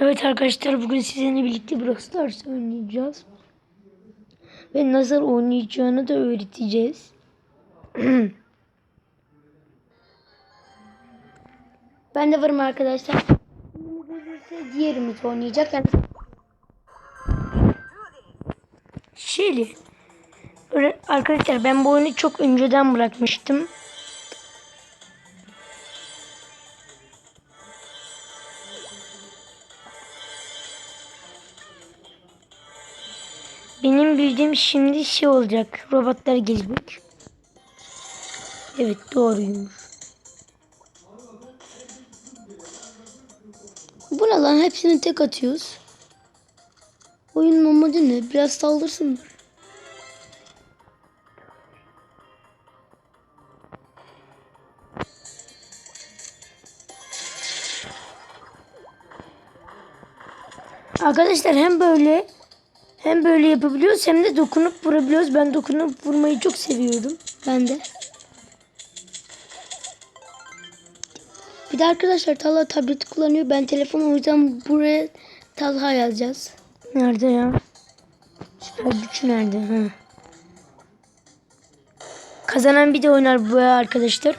Evet arkadaşlar bugün sizinle birlikte Brawl Stars oynayacağız. Ve nasıl oynayacağını da öğreteceğiz. Ben de varım arkadaşlar. Diğerimiz oynayacak. Yani. Böyle- Arkadaşlar ben bu oyunu çok önceden bırakmıştım. Benim bildiğim şimdi şey olacak. Robotlar gelecek. Evet doğruymuş. bu ne lan? Hepsini tek atıyoruz. Oyunun amacı ne? Biraz saldırsınlar. Arkadaşlar hem böyle hem böyle yapabiliyoruz hem de dokunup vurabiliyoruz. Ben dokunup vurmayı çok seviyorum. Ben de. Bir de arkadaşlar Talha tableti kullanıyor. Ben telefon o yüzden buraya Talha yazacağız. Nerede ya? Süper güç nerede? Ha. Kazanan bir de oynar bu arkadaşlar.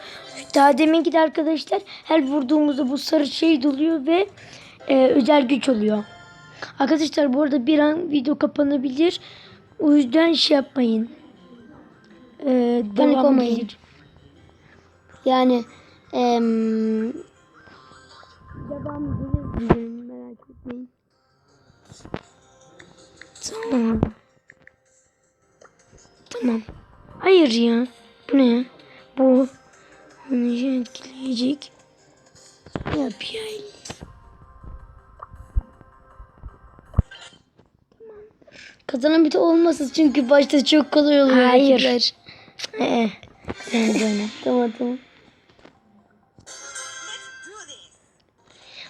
Daha deminki de arkadaşlar her vurduğumuzda bu sarı şey doluyor ve e, özel güç oluyor. Arkadaşlar bu arada bir an video kapanabilir. O yüzden şey yapmayın. E, Panik olmayın. Yani em, Devam gelir. Merak etmeyin. Tamam. Tamam. Hayır ya. Bu ne ya? Bu onu etkileyecek. Yap ya. Kazanan bir de olmasın çünkü başta çok kolay oluyor. Hayır. Ee. Tamam tamam.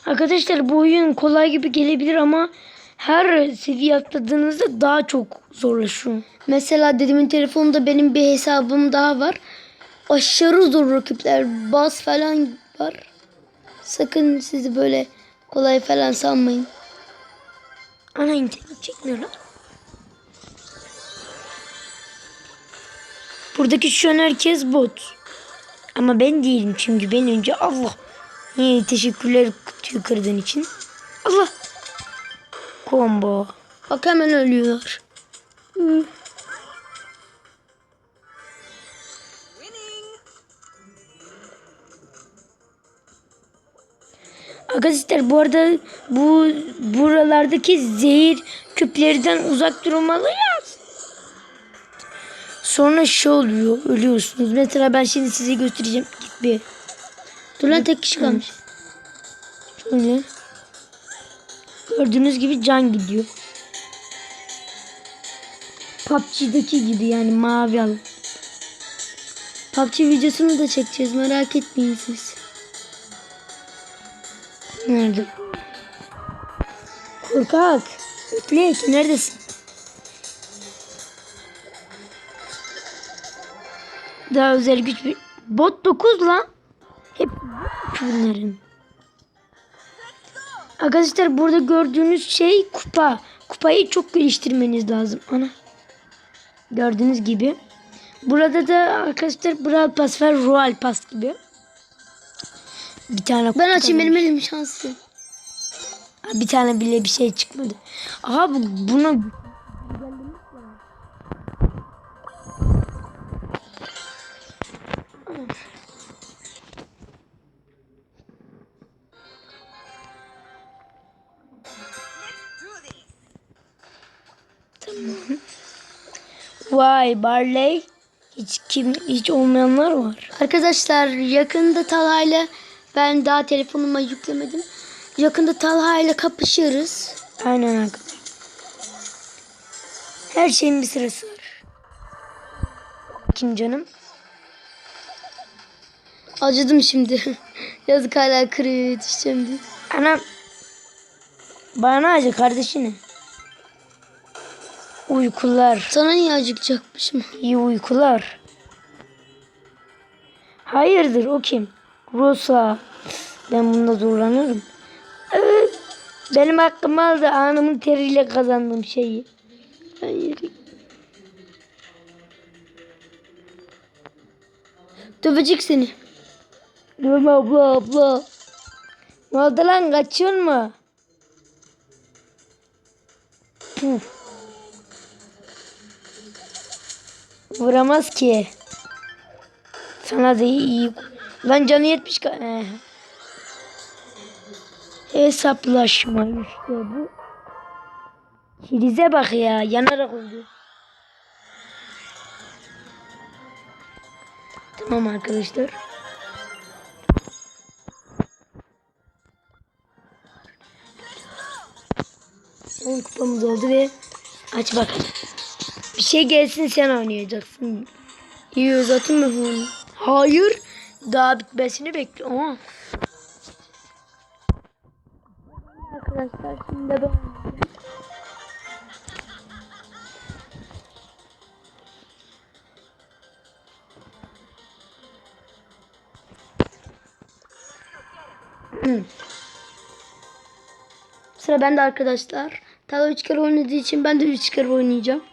Arkadaşlar bu oyun kolay gibi gelebilir ama her seviye atladığınızda daha çok zorlaşıyor. Mesela dedemin telefonunda benim bir hesabım daha var. Aşırı zor rakipler. Bas falan var. Sakın sizi böyle kolay falan sanmayın. Ana internet çekmiyor Buradaki şu an herkes bot. Ama ben değilim çünkü ben önce Allah. İyi teşekkürler kutuyu kırdığın için. Allah. Combo. Bak hemen ölüyorlar. Hı. Arkadaşlar bu arada bu buralardaki zehir küplerinden uzak durmalıyız. Sonra şey oluyor ölüyorsunuz. Mesela ben şimdi size göstereceğim. Git bir. Dur lan tek kişi kalmış. Şöyle. Gördüğünüz gibi can gidiyor. PUBG'deki gibi yani mavi al. PUBG videosunu da çekeceğiz merak etmeyin siz. Nerede? Korkak. Ötlek neredesin? Daha özel güç bir... Bot 9 lan. Hep bunların. Arkadaşlar burada gördüğünüz şey kupa. Kupayı çok geliştirmeniz lazım. Ana. Gördüğünüz gibi. Burada da arkadaşlar Brawl Pass var. Royal Pass gibi. Bir tane Ben açayım benim elim şanslı. Bir tane bile bir şey çıkmadı. Aha bu buna Vay Barley. Hiç kim hiç olmayanlar var. Arkadaşlar yakında Talha'yla ben daha telefonuma yüklemedim. Yakında Talha'yla kapışırız. Aynen arkadaşlar. Her şeyin bir sırası var. Kim canım? Acıdım şimdi. Yazık hala kırıyor yetişeceğim diye. Anam. Bana acı kardeşine. Uykular. Sana niye acıkacakmışım? İyi uykular. Hayırdır o kim? Rosa. Ben bunda zorlanırım. Evet. Benim hakkımı aldı. Anımın teriyle kazandığım şeyi. Hayır. Dövecek seni. Durma abla abla. Ne oldu lan kaçıyor mu? Puf. Vuramaz ki. Sana da iyi. iyi. Lan canı yetmiş. Eh. Hesaplaşma işte bu. Kirize bak ya yanarak öldü. Tamam arkadaşlar. 10 kupamız oldu ve aç bakalım. Şey gelsin sen oynayacaksın. İyi uzatın mı bunu? Hayır. Daha bitmesini bekliyorum. Aa. Arkadaşlar şimdi ben Sıra bende arkadaşlar. Tala 3 kere oynadığı için ben de 3 kere oynayacağım.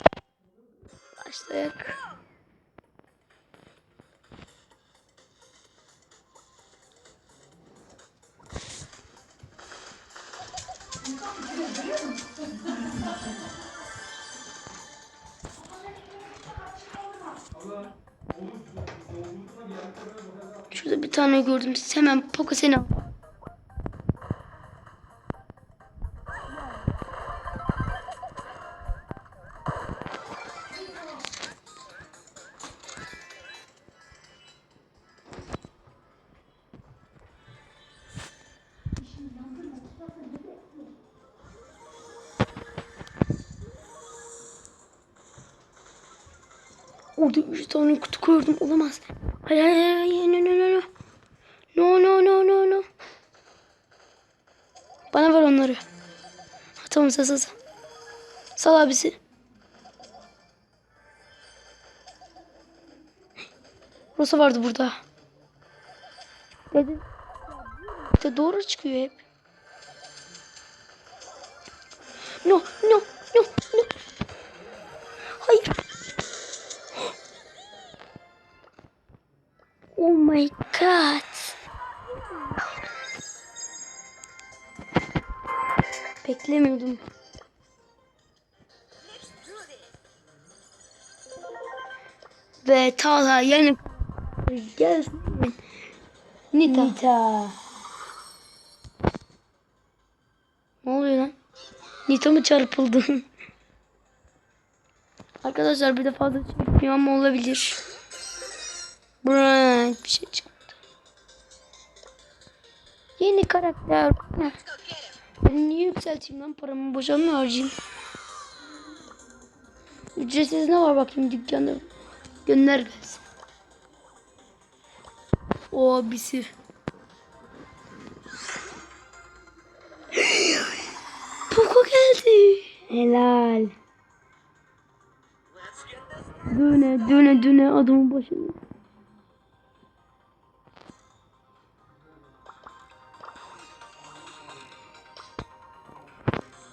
Şurada bir tane gördüm. Hemen Poco seni al. Orada 3 tane kutu gördüm. Olamaz. Hayır hayır hayır. No no no no. No no no no no. Bana ver onları. Ha, tamam sal sal sal. Sal abisi. Burası vardı burada. Dedim. İşte doğru çıkıyor hep. No no. Ve Talha yani gelsin. Nita. Nita. Ne oluyor lan? Nita mı çarpıldı? Arkadaşlar bir de fazla çekmiyor ama olabilir. Bright bir şey çıktı. Yeni karakter. Ben niye yükselteyim lan paramı boşa mı harcayayım? Ücretsiz ne var bakayım dükkanda? Gönder gelsin. O abisi. Poco geldi. Helal. Döne döne döne adamın başına.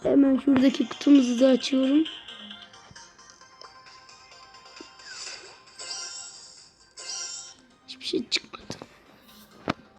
Hemen şuradaki kutumuzu da açıyorum.